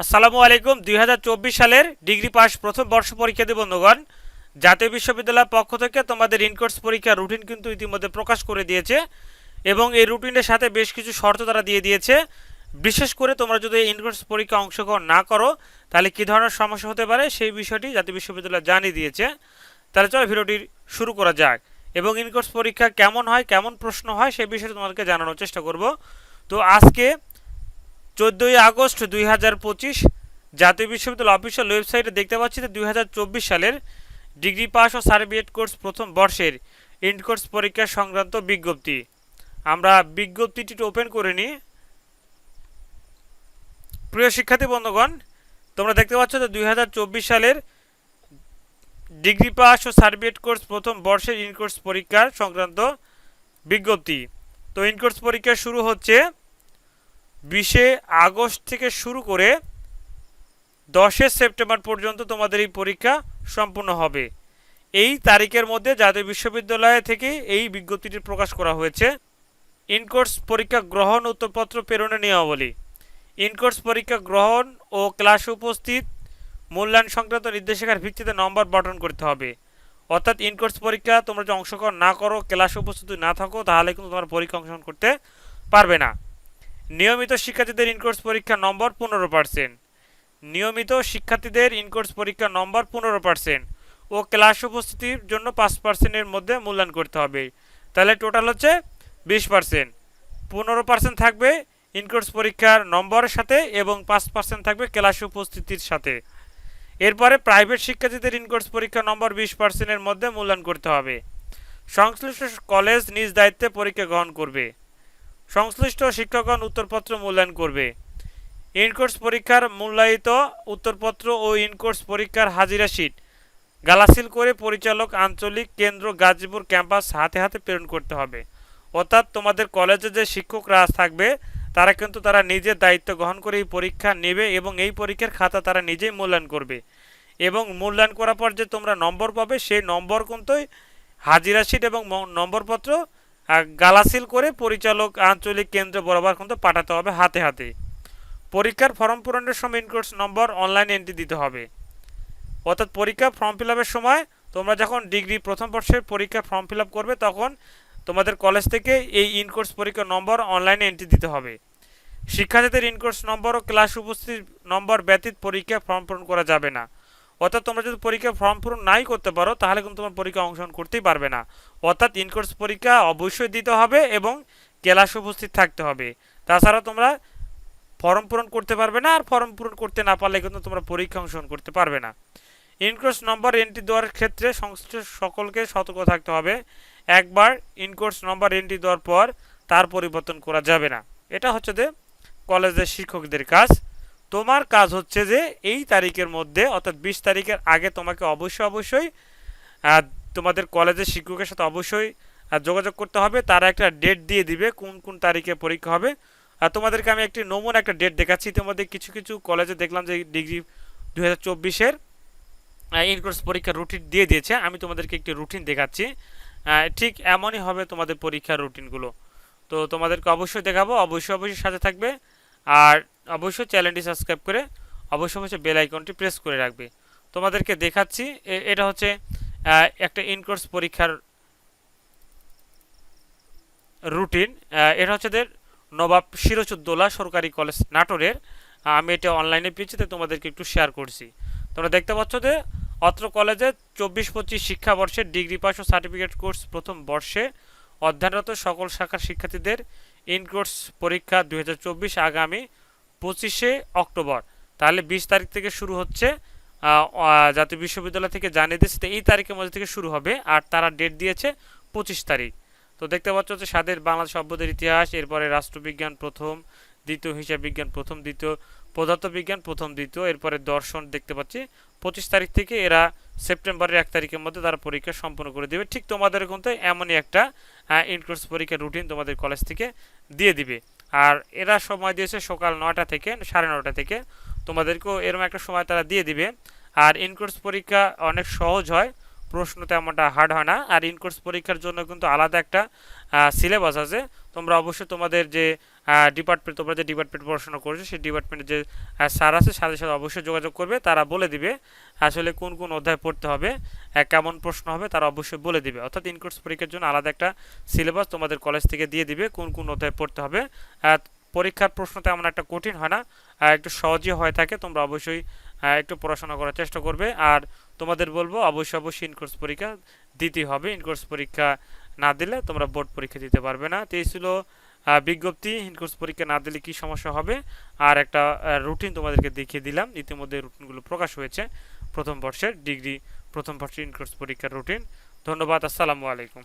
আসসালামু আলাইকুম। দুই হাজার চব্বিশ সালের ডিগ্রি পাস প্রথম বর্ষ পরীক্ষার্থী বন্ধুগণ, জাতীয় বিশ্ববিদ্যালয়ের পক্ষ থেকে তোমাদের ইনকোর্স পরীক্ষার রুটিন কিন্তু ইতিমধ্যে প্রকাশ করে দিয়েছে এবং এই রুটিনের সাথে বেশ কিছু শর্ত তারা দিয়ে দিয়েছে। বিশেষ করে তোমরা যদি ইনকোর্স পরীক্ষা অংশগ্রহণ না করো, তাহলে কী ধরনের সমস্যা হতে পারে সেই বিষয়টি জাতীয় বিশ্ববিদ্যালয় জানিয়ে দিয়েছে। তাহলে চলো ভিডিওটি শুরু করা যাক। এবং ইনকোর্স পরীক্ষা কেমন হয়, কেমন প্রশ্ন হয় সেই বিষয়ে তোমাদেরকে জানানোর চেষ্টা করব। তো আজকে চোদ্দোই আগস্ট দুই হাজার পঁচিশ জাতীয় বিশ্ববিদ্যালয় অফিসিয়াল ওয়েবসাইটে দেখতে পাচ্ছি যে দুই হাজার চব্বিশ সালের ডিগ্রি পাস ও সার্টিফিকেট কোর্স প্রথম বর্ষের ইন্ড কোর্স পরীক্ষা সংক্রান্ত বিজ্ঞপ্তি। আমরা বিজ্ঞপ্তিটি ওপেন করে নিই। প্রিয় শিক্ষার্থী বন্ধুগণ, তোমরা দেখতে পাচ্ছ যে দুই হাজার চব্বিশ সালের ডিগ্রি পাস ও সার্টিফিকেট কোর্স প্রথম বর্ষের ইন কোর্স পরীক্ষার সংক্রান্ত বিজ্ঞপ্তি। তো ইন কোর্স পরীক্ষা শুরু হচ্ছে বিশে আগস্ট থেকে শুরু করে দশে সেপ্টেম্বর পর্যন্ত তোমাদের এই পরীক্ষা সম্পূর্ণ হবে। এই তারিখের মধ্যে জাতীয় বিশ্ববিদ্যালয় থেকে এই বিজ্ঞপ্তিটি প্রকাশ করা হয়েছে, ইনকোর্স পরীক্ষা গ্রহণ উত্তরপত্র প্রেরণের নিয়মাবলী। ইনকোর্স পরীক্ষা গ্রহণ ও ক্লাসে উপস্থিত মূল্যায়ন সংক্রান্ত নির্দেশিকার ভিত্তিতে নম্বর বন্টন করতে হবে। অর্থাৎ ইনকোর্স পরীক্ষা তোমরা যদি অংশগ্রহণ না করো, ক্লাসে উপস্থিত না থাকো, তাহলে কিন্তু তোমার পরীক্ষা অংশগ্রহণ করতে পারবে না। নিয়মিত শিক্ষার্থীদের ইনকোর্স পরীক্ষা নম্বর পনেরো পার্সেন্ট নিয়মিত শিক্ষার্থীদের ইনকোর্স পরীক্ষা নম্বর পনেরো পার্সেন্ট ও ক্লাস উপস্থিতির জন্য পাঁচ পার্সেন্টের মধ্যে মূল্যায়ন করতে হবে। তাহলে টোটাল হচ্ছে বিশ পার্সেন্ট পনেরো পার্সেন্ট থাকবে ইনকোর্স পরীক্ষার নম্বরের সাথে এবং পাঁচ পার্সেন্ট থাকবে ক্লাস উপস্থিতির সাথে। এরপরে প্রাইভেট শিক্ষার্থীদের ইনকোর্স পরীক্ষা নম্বর বিশ পার্সেন্টের মধ্যে মূল্যায়ন করতে হবে। সংশ্লিষ্ট কলেজ নিজ দায়িত্বে পরীক্ষা গ্রহণ করবে। সংশ্লিষ্ট শিক্ষকগণ উত্তরপত্র মূল্যায়ন করবে। ইনকোর্স পরীক্ষার মূল্যায়িত উত্তরপত্র ও ইনকোর্স পরীক্ষার হাজিরা শিট গালাসিল করে পরিচালক আঞ্চলিক কেন্দ্র গাজীপুর ক্যাম্পাস হাতে হাতে প্রেরণ করতে হবে। অর্থাৎ তোমাদের কলেজে যে শিক্ষকরা থাকবে, তারা কিন্তু তারা নিজের দায়িত্ব গ্রহণ করে এই পরীক্ষা নেবে এবং এই পরীক্ষার খাতা তারা নিজেই মূল্যায়ন করবে। এবং মূল্যায়ন করার পর যে তোমরা নম্বর পাবে, সেই নম্বর কিন্তু হাজিরা শিট এবং নম্বরপত্র গালাসিল করে পরিচালক আঞ্চলিক কেন্দ্র বরাবর কিন্তু পাঠাতে হবে হাতে হাতে। পরীক্ষার ফর্ম পূরণের সময় ইনকোর্স নম্বর অনলাইন এন্ট্রি দিতে হবে। অর্থাৎ পরীক্ষা ফর্ম ফিল সময় তোমরা যখন ডিগ্রি প্রথম বর্ষের পরীক্ষা ফর্ম ফিল করবে তখন তোমাদের কলেজ থেকে এই ইনকোর্স পরীক্ষার নম্বর অনলাইনে এন্ট্রি দিতে হবে। শিক্ষার্থীদের ইনকোর্স নম্বর ও ক্লাস উপস্থিত নম্বর ব্যতীত পরীক্ষা ফর্ম পূরণ করা যাবে না। অর্থাৎ তোমরা যদি পরীক্ষা ফর্ম পূরণ নাই করতে পারো, তাহলে কিন্তু তোমার পরীক্ষা অংশগ্রহণ করতেই পারবে না। অর্থাৎ ইনকোর্স পরীক্ষা অবশ্যই দিতে হবে এবং ক্লাস উপস্থিত থাকতে হবে। তাছাড়া তোমরা ফর্ম পূরণ করতে পারবে না, আর ফর্ম পূরণ করতে না পারলে কিন্তু তোমরা পরীক্ষা অংশগ্রহণ করতে পারবে না। ইনকোর্স নম্বর এন্ট্রি দেওয়ার ক্ষেত্রে সংশ্লিষ্ট সকলকে সতর্ক থাকতে হবে। একবার ইনকোর্স নম্বর এন্ট্রি দেওয়ার পর তার পরিবর্তন করা যাবে না। এটা হচ্ছে যে কলেজের শিক্ষকদের কাজ। তোমার কাজ হচ্ছে যে এই তারিখের মধ্যে, অর্থাৎ বিশ তারিখের আগে তোমাকে অবশ্যই অবশ্যই তোমাদের কলেজের শিক্ষকের সাথে অবশ্যই যোগাযোগ করতে হবে। তারা একটা ডেট দিয়ে দিবে কোন কোন তারিখে পরীক্ষা হবে। আর তোমাদেরকে আমি একটি নমুনা, একটা ডেট দেখাচ্ছি। ইতিমধ্যে কিছু কিছু কলেজে দেখলাম যে ডিগ্রি দু হাজার চব্বিশের ইনকোর্স পরীক্ষার রুটিন দিয়ে দিয়েছে। আমি তোমাদেরকে একটি রুটিন দেখাচ্ছি। ঠিক এমনই হবে তোমাদের পরীক্ষার রুটিনগুলো তো তোমাদেরকে অবশ্যই দেখাবো। অবশ্যই অবশ্যই সাথে থাকবে। আর অবশ্যই চ্যানেলটি সাবস্ক্রাইব করে অবশ্যই অবশ্যই বেল আইকনটি প্রেস করে রাখবে। তোমাদেরকে দেখাচ্ছি এটা হচ্ছে একটা ইনকোর্স পরীক্ষার রুটিন। এটা হচ্ছে নবাব সিরোজউদ্দৌলা সরকারি কলেজ নাটোরের। আমি এটা অনলাইনে পেয়েছি তোমাদেরকে একটু শেয়ার করছি। তোমরা দেখতে পাচ্ছ যে, অত্র কলেজে চব্বিশ পঁচিশ শিক্ষাবর্ষের ডিগ্রি পাস ও সার্টিফিকেট কোর্স প্রথম বর্ষে অধ্যয়নরত সকল শাখার শিক্ষার্থীদের ইন কোর্স পরীক্ষা দু হাজার চব্বিশ আগামী পঁচিশে অক্টোবর। তাহলে বিশ তারিখ থেকে শুরু হচ্ছে জাতীয় বিশ্ববিদ্যালয় থেকে জানিয়ে দিচ্ছে এই তারিখের মধ্যে থেকে শুরু হবে আর তারা ডেট দিয়েছে পঁচিশ তারিখ। তো দেখতে পাচ্ছ হচ্ছে স্বাদের বাংলাদেশ সভ্যদের ইতিহাস, এরপরে রাষ্ট্রবিজ্ঞান প্রথম, দ্বিতীয় হিসাব বিজ্ঞান প্রথম, দ্বিতীয় পদার্থবিজ্ঞান প্রথম, দ্বিতীয়, এরপরে দর্শন দেখতে পাচ্ছি। পঁচিশ তারিখ থেকে এরা সেপ্টেম্বরের এক তারিখের মধ্যে তারা পরীক্ষা সম্পন্ন করে দেবে। ঠিক তোমাদের কিন্তু এমনই একটা ইনকোর্স পরীক্ষার রুটিন তোমাদের কলেজ থেকে দিয়ে দিবে। আর এরা সময় দিয়েছে সকাল নটা থেকে, সাড়ে নটা থেকে। তোমাদেরকেও এরকম একটা সময় তারা দিয়ে দিবে। আর ইনকোর্স পরীক্ষা অনেক সহজ হয়, প্রশ্ন তেমনটা হার্ড হয় না। আর ইনকোর্স পরীক্ষার জন্য কিন্তু আলাদা একটা সিলেবাস আছে। তোমরা অবশ্যই তোমাদের যে ডিপার্টমেন্ট তোমরা যে ডিপার্টমেন্ট পড়াশোনা করছ, সেই ডিপার্টমেন্টের যে স্যার আছে স্যারের সাথে অবশ্যই যোগাযোগ করবে, তারা বলে দিবে আসলে কোন কোন অধ্যায় পড়তে হবে কেমন প্রশ্ন হবে, তারা অবশ্যই বলে দিবে। অর্থাৎ ইনকোর্স পরীক্ষার জন্য আলাদা একটা সিলেবাস তোমাদের কলেজ থেকে দিয়ে দিবে কোন কোন অধ্যায় পড়তে হবে। পরীক্ষার প্রশ্ন তেমন একটা কঠিন হয় না একটু সহজই হয়ে থাকে, তোমরা অবশ্যই একটু পড়াশোনা করার চেষ্টা করবে। আর তোমাদের বলব, অবশ্যই অবশ্যই ইনকোর্স পরীক্ষা দিতে হবে। ইনকোর্স পরীক্ষা না দিলে তোমরা বোর্ড পরীক্ষা দিতে পারবে না। তো এই ছিল বিজ্ঞপ্তি। ইনকোর্স পরীক্ষা না দিলে কি সমস্যা হবে? আর একটা রুটিন তোমাদেরকে দেখিয়ে দিলাম। ইতিমধ্যে রুটিনগুলো প্রকাশ হয়েছে প্রথম বর্ষের ডিগ্রি প্রথম বর্ষের ইনকোর্স পরীক্ষার রুটিন ধন্যবাদ, আসসালামু আলাইকুম।